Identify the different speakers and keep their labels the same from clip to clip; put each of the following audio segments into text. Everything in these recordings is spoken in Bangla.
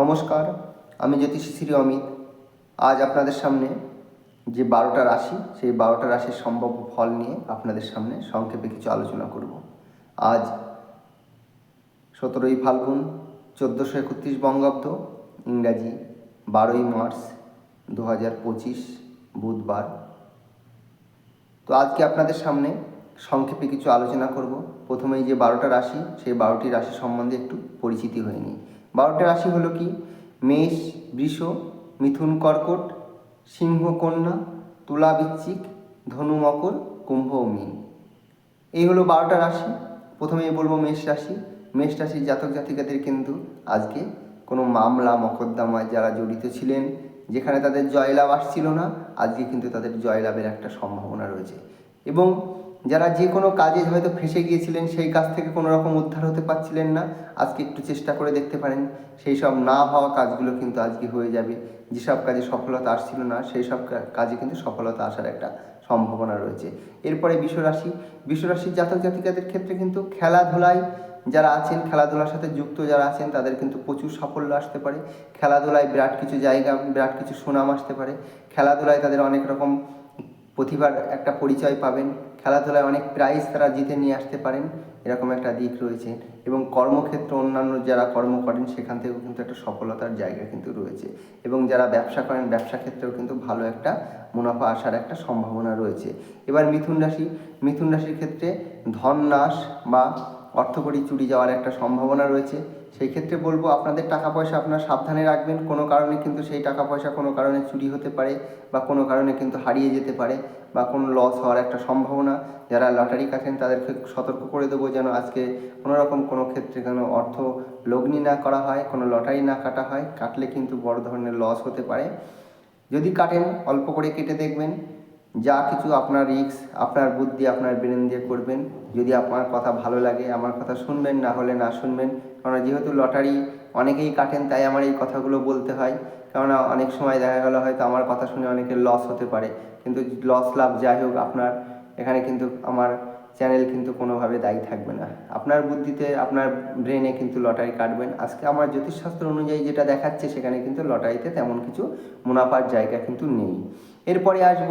Speaker 1: নমস্কার, আমি জ্যোতিষী শ্রী অমিত। আজ আপনাদের সামনে যে বারোটা রাশি, সেই বারোটা রাশির সম্ভাব্য ফল নিয়ে আপনাদের সামনে সংক্ষেপে কিছু আলোচনা করব। আজ সতেরোই ফাল্গুন, চোদ্দোশো একত্রিশ বঙ্গাব্দ, ইংরাজি বারোই মার্চ দু হাজার পঁচিশ, বুধবার। তো আজকে আপনাদের সামনে সংক্ষেপে কিছু আলোচনা করব। প্রথমেই যে বারোটা রাশি, সেই বারোটি রাশি সম্বন্ধে একটু পরিচিতি হয়ে নিই। বারোটা রাশি হলো কি? মেষ, বৃষ, মিথুন কর্কট, সিংহ কন্যা, তুলা বৃশ্চিক, ধনু মকর, কুম্ভ ও মীন। এই হলো বারোটা রাশি। প্রথমেই বলব মেষ রাশি। মেষ রাশির জাতক জাতিকাদের কিন্তু আজকে কোনো মামলা, মকদ্দমায় যারা জড়িত ছিলেন, যেখানে তাদের জয়লাভ আসছিল না, আজকে কিন্তু তাদের জয়লাভের একটা সম্ভাবনা রয়েছে। এবং যারা যে কোনো কাজে হয়তো ফেঁসে গিয়েছিলেন, সেই কাজ থেকে কোনো রকম উদ্ধার হতে পারছিলেন না। আজকে একটু চেষ্টা করে দেখতে পারেন, সেই সব না হওয়া কাজগুলো কিন্তু আজকে হয়ে যাবে। যেসব কাজে সফলতা আসছিল না, সেই সব কাজে কিন্তু সফলতা আসার একটা সম্ভাবনা রয়েছে। এরপরে বিশ্বরাশি, বিশ্বরাশির জাতক জাতিকাদের ক্ষেত্রে কিন্তু খেলাধুলায় যারা আছেন, খেলাধুলার সাথে যুক্ত যারা আছেন, তাদের কিন্তু প্রচুর সাফল্য আসতে পারে। খেলাধুলায় বিরাট কিছু জায়গা, বিরাট কিছু সুনাম আসতে পারে। খেলাধুলায় তাদের অনেক রকম প্রতিভার একটা পরিচয় পাবেন। খেলাধুলায় অনেক প্রাইজ তারা জিতে নিয়ে আসতে পারেন, এরকম একটা দিক রয়েছে। এবং কর্মক্ষেত্র অন্যান্য যারা কর্ম করেন, সেখান থেকেও কিন্তু একটা সফলতার জায়গা কিন্তু রয়েছে। এবং যারা ব্যবসা করেন, ব্যবসা ক্ষেত্রেও কিন্তু ভালো একটা মুনাফা আসার একটা সম্ভাবনা রয়েছে। এবার মিথুন রাশি, মিথুন রাশির ক্ষেত্রে ধন নাশ বা অর্থকড়ি চুরি যাওয়ার একটা সম্ভাবনা রয়েছে। সেই ক্ষেত্রে বলব আপনাদের টাকা পয়সা আপনারা সাবধানে রাখবেন। কোনো কারণে কিন্তু সেই টাকা পয়সা কোনো কারণে চুরি হতে পারে বা কোনো কারণে কিন্তু হারিয়ে যেতে পারে বা কোনো লস হওয়ার একটা সম্ভাবনা। যারা লটারি কাটেন তাদেরকে সতর্ক করে দেবো যেন আজকে কোনো রকম কোনো ক্ষেত্রে কোনো অর্থ লগ্নি না করা হয়, কোনো লটারি না কাটা হয়। কাটলে কিন্তু বড় ধরনের লস হতে পারে। যদি কাটেন, অল্প করে কেটে দেখবেন। যা কিছু আপনার রিস্ক আপনার বুদ্ধি, আপনার ব্রেন দিয়ে করবেন। যদি আপনার কথা ভালো লাগে, আমার কথা শুনবেন, না হলে না শুনবেন কারণ যেহেতু লটারি অনেকেই কাটেন, তাই আমার এই কথাগুলো বলতে হয়। কেননা অনেক সময় দেখা গেল হয়তো আমার কথা শুনে অনেকের লস হতে পারে। কিন্তু লস লাভ যাই হোক আপনার, এখানে কিন্তু আমার চ্যানেল কিন্তু কোনোভাবে দায়ী থাকবে না। আপনার বুদ্ধিতে, আপনার ব্রেনে কিন্তু লটারি কাটবেন। আজকে আমার জ্যোতিষশাস্ত্র অনুযায়ী যেটা দেখাচ্ছে, সেখানে কিন্তু লটারিতে তেমন কিছু মুনাফার জায়গা কিন্তু নেই। এরপরে আসব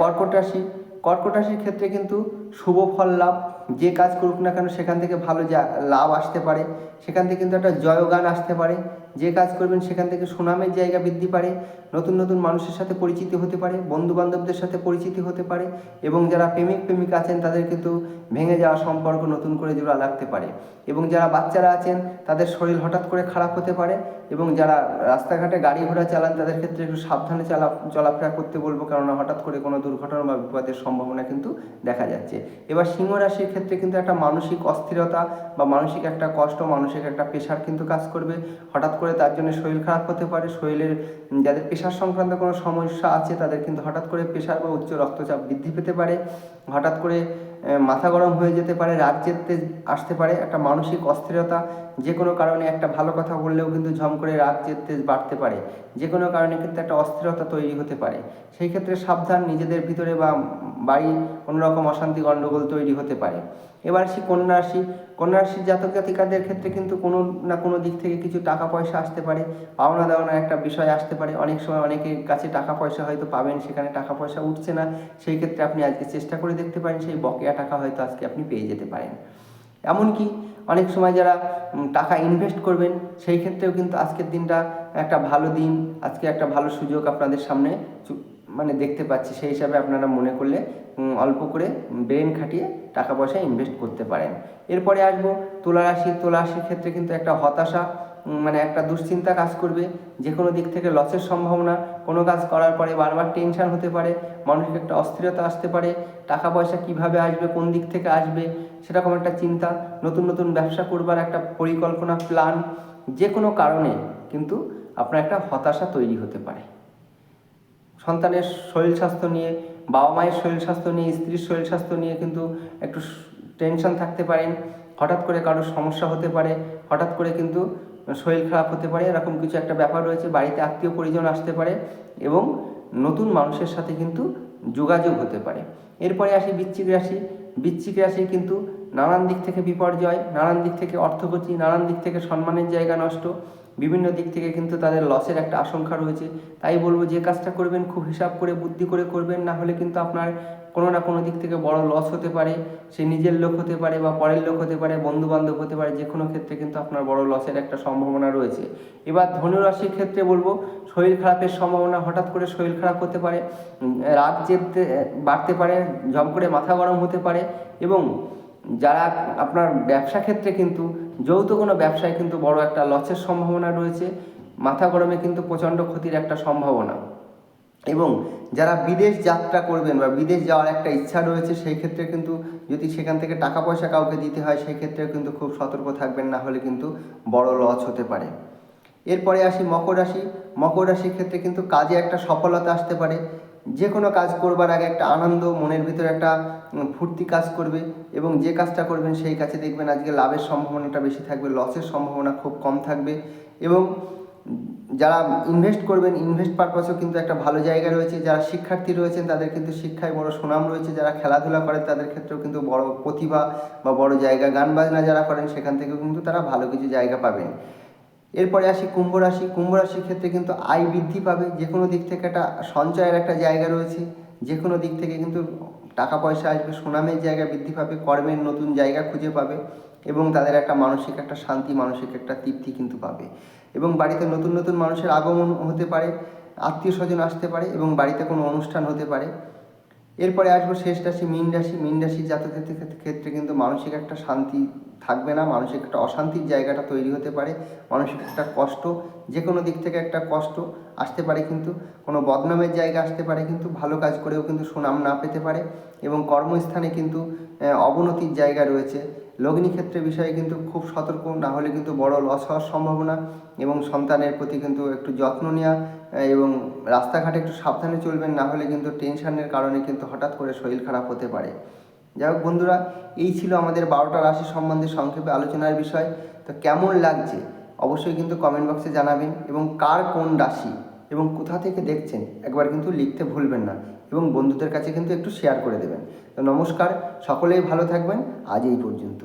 Speaker 1: কর্কট রাশি। কর্কট রাশির ক্ষেত্রে কিন্তু শুভ ফল লাভ যে কাজ করুক না কেন সেখান থেকে ভালো যা লাভ আসতে পারে। সেখান থেকে কিন্তু একটা জয়গান আসতে পারে। যে কাজ করবেন সেখান থেকে সুনামের জায়গা বৃদ্ধি পারে। নতুন নতুন মানুষের সাথে পরিচিতি হতে পারে। বন্ধু বান্ধবদের সাথে পরিচিতি হতে পারে এবং যারা প্রেমিক প্রেমিক আছেন তাদের কিন্তু ভেঙে যাওয়া সম্পর্ক নতুন করে জোড়া লাগতে পারে। এবং যারা বাচ্চারা আছেন তাদের শরীর হঠাৎ করে খারাপ হতে পারে। এবং যারা রাস্তাঘাটে গাড়ি ঘোড়া চালান, তাদের ক্ষেত্রে একটু সাবধানে চালা, চলাফেরা করতে বলব। কেননা হঠাৎ করে কোনো দুর্ঘটনা বা বিপদের সম্ভাবনা কিন্তু দেখা যাচ্ছে। এবার সিংহ রাশির ক্ষেত্রে কিন্তু একটা মানসিক অস্থিরতা বা মানসিক একটা কষ্ট, মানসিক একটা প্রেশার কিন্তু কাজ করবে। হঠাৎ করে তার জন্য শরীর খারাপ হতে পারে। শরীরের যাদের প্রেশার সংক্রান্ত কোনো সমস্যা আছে, তাদের কিন্তু হঠাৎ করে প্রেশার বা উচ্চ রক্তচাপ বৃদ্ধি পেতে পারে। হঠাৎ করে মাথা গরম হয়ে যেতে পারে, রাগ চেতে আসতে পারে, একটা মানসিক অস্থিরতা, যে কোনো কারণে একটা ভালো কথা বললেও কিন্তু ঝম করে রাগ চেতে বাড়তে পারে, যে কোনো কারণে কিন্তু একটা অস্থিরতা তৈরি হতে পারে। সেই ক্ষেত্রে সাবধান নিজেদের ভিতরে বা বাড়ি কোনোরকম অশান্তি গণ্ডগোল তৈরি হতে পারে। এবার আসি কন্যা রাশি, কন্যা রাশির জাতক জাতিকাদের ক্ষেত্রে কিন্তু কোনো না কোনো দিক থেকে কিছু টাকা পয়সা আসতে পারে, পাওনা দেওয়ানোর একটা বিষয় আসতে পারে। অনেক সময় অনেকের কাছে টাকা পয়সা হয়তো পাবেন, সেখানে টাকা পয়সা উঠছে না। সেই ক্ষেত্রে আপনি আজকে চেষ্টা করে দেখতে পারেন, সেই বকেয়া টাকা হয়তো আজকে আপনি পেয়ে যেতে পারেন। এমনকি অনেক সময় যারা টাকা ইনভেস্ট করবেন, সেই ক্ষেত্রেও কিন্তু আজকের দিনটা একটা ভালো দিন, আজকে একটা ভালো সুযোগ আপনাদের সামনে মানে দেখতে পাচ্ছি, সেই হিসাবে আপনারা মনে করলে অল্প করে ব্রেন খাটিয়ে টাকা পয়সা ইনভেস্ট করতে পারেন। এরপরে আসব তুলা রাশি তুলা রাশির ক্ষেত্রে কিন্তু একটা হতাশা মানে একটা দুশ্চিন্তা কাজ করবে। যে কোনো দিক থেকে লসের সম্ভাবনা, কোনো কাজ করার পরে বারবার টেনশান হতে পারে মানসিক একটা অস্থিরতা আসতে পারে, টাকা পয়সা কীভাবে আসবে, কোন দিক থেকে আসবে, সেরকম একটা চিন্তা, নতুন নতুন ব্যবসা করবার একটা পরিকল্পনা প্ল্যান যে কোনো কারণে কিন্তু আপনার একটা হতাশা তৈরি হতে পারে। সন্তানের শরীর স্বাস্থ্য নিয়ে, বাবা মায়ের শরীর স্বাস্থ্য নিয়ে, স্ত্রীর শরীর স্বাস্থ্য নিয়ে কিন্তু একটু টেনশন থাকতে পারেন হঠাৎ করে কারোর সমস্যা হতে পারে, হঠাৎ করে কিন্তু শরীর খারাপ হতে পারে, এরকম কিছু একটা ব্যাপার রয়েছে। বাড়িতে আত্মীয় পরিজন আসতে পারে এবং নতুন মানুষের সাথে কিন্তু যোগাযোগ হতে পারে। এরপরে আসি বৃশ্চিক রাশি। বৃশ্চিক রাশি কিন্তু নানান দিক থেকে বিপর্যয়, নানান দিক থেকে অর্থগতি, নানান দিক থেকে সম্মানের জায়গা নষ্ট বিভিন্ন দিক থেকে কিন্তু তাদের লসের একটা আশঙ্কা রয়েছে। তাই বলব যে কাজটা করবেন, খুব হিসাব করে, বুদ্ধি করে করবেন, না হলে কিন্তু আপনার কোনো না কোনো দিক থেকে বড় লস হতে পারে। সে নিজের লোক হতে পারে বা পরের লোক হতে পারে বন্ধু বান্ধব হতে পারে যে কোনো ক্ষেত্রে কিন্তু আপনার বড় লসের একটা সম্ভাবনা রয়েছে। এবার ধনুরাশির ক্ষেত্রে বলব, শরীর খারাপের সম্ভাবনা, হঠাৎ করে শরীর খারাপ হতে পারে রাগ চেপতে, বাড়তে পারে, জম করে মাথা গরম হতে পারে এবং যারা আপনার ব্যবসা ক্ষেত্রে কিন্তু, যৌথ কোনো ব্যবসায় কিন্তু বড় একটা লসের সম্ভাবনা রয়েছে, মাথা গরমে কিন্তু প্রচণ্ড ক্ষতির একটা সম্ভাবনা। এবং যারা বিদেশ যাত্রা করবেন বা বিদেশ যাওয়ার একটা ইচ্ছা রয়েছে, সেই ক্ষেত্রে কিন্তু যদি সেখান থেকে টাকা পয়সা কাউকে দিতে হয়, সেই ক্ষেত্রে কিন্তু খুব সতর্ক থাকবেন, না হলে কিন্তু বড় লস হতে পারে। এরপরে আসি মকর রাশি। মকর রাশির ক্ষেত্রে কিন্তু কাজে একটা সফলতা আসতে পারে। যে কোনো কাজ করবার আগে একটা আনন্দ, মনের ভিতরে একটা ফুর্তি কাজ করবে এবং যে কাজটা করবেন সেই কাজে দেখবেন আজকে লাভের সম্ভাবনাটা বেশি থাকবে লসের সম্ভাবনা খুব কম থাকবে এবং যারা ইনভেস্ট করবেন ইনভেস্ট পারপাসেও কিন্তু একটা ভালো জায়গা রয়েছে। যারা শিক্ষার্থী রয়েছেন তাদের কিন্তু শিক্ষায় বড় সুনাম রয়েছে। যারা খেলাধুলা করেন তাদের ক্ষেত্রেও কিন্তু বড় প্রতিভা বা বড় জায়গা গান বাজনা যারা করেন সেখান থেকেও কিন্তু তারা ভালো কিছু জায়গা পাবেন। এরপরে আসি কুম্ভ রাশি। কুম্ভ রাশির ক্ষেত্রে কিন্তু আয় বৃদ্ধি পাবে। যে কোনো দিক থেকে একটা সঞ্চয়ের একটা জায়গা রয়েছে। যে কোনো দিক থেকে কিন্তু টাকা পয়সা আসবে, সুনামের জায়গা বৃদ্ধি পাবে, কর্মের নতুন জায়গা খুঁজে পাবে এবং তাদের একটা মানসিক একটা শান্তি, মানসিক একটা তৃপ্তি কিন্তু পাবে। এবং বাড়িতে নতুন নতুন মানুষের আগমন হতে পারে, আত্মীয় স্বজন আসতে পারে এবং বাড়িতে কোনো অনুষ্ঠান হতে পারে। এরপরে আসব শেষ রাশি, মীন রাশি। মীন রাশি জাতকের ক্ষেত্রে- কিন্তু মানসিক একটা শান্তি থাকবে না, মানসিক একটা অশান্তির জায়গাটা তৈরি হতে পারে, মানসিক একটা কষ্ট যে কোনো দিক থেকে একটা কষ্ট আসতে পারে কিন্তু, কোনো বদনামের জায়গা আসতে পারে কিন্তু, ভালো কাজ করেও কিন্তু সুনাম না পেতে পারে এবং কর্মস্থানে কিন্তু অবনতির জায়গা রয়েছে। লগ্নি ক্ষেত্রে বিষয়ে কিন্তু খুব সতর্ক না হলে কিন্তু বড় লস হওয়ার সম্ভাবনা এবং সন্তানের প্রতি কিন্তু একটু যত্ন নেওয়া এবং রাস্তাঘাটে একটু সাবধানে চলবেন না হলে কিন্তু টেনশনের কারণে কিন্তু হঠাৎ করে শরীর খারাপ হতে পারে। যাই হোক বন্ধুরা, এই ছিল আমাদের বারোটা রাশি সম্বন্ধে সংক্ষেপে আলোচনার বিষয়। তো কেমন লাগছে? অবশ্যই কিন্তু কমেন্ট বক্সে জানাবেন এবং কার কোন রাশি? এবং কোথা থেকে দেখছেন, একবার কিন্তু লিখতে ভুলবেন না এবং বন্ধুদের কাছে কিন্তু একটু শেয়ার করে দেবেন। তো নমস্কার, সকলেই ভালো থাকবেন, আজ এই পর্যন্ত।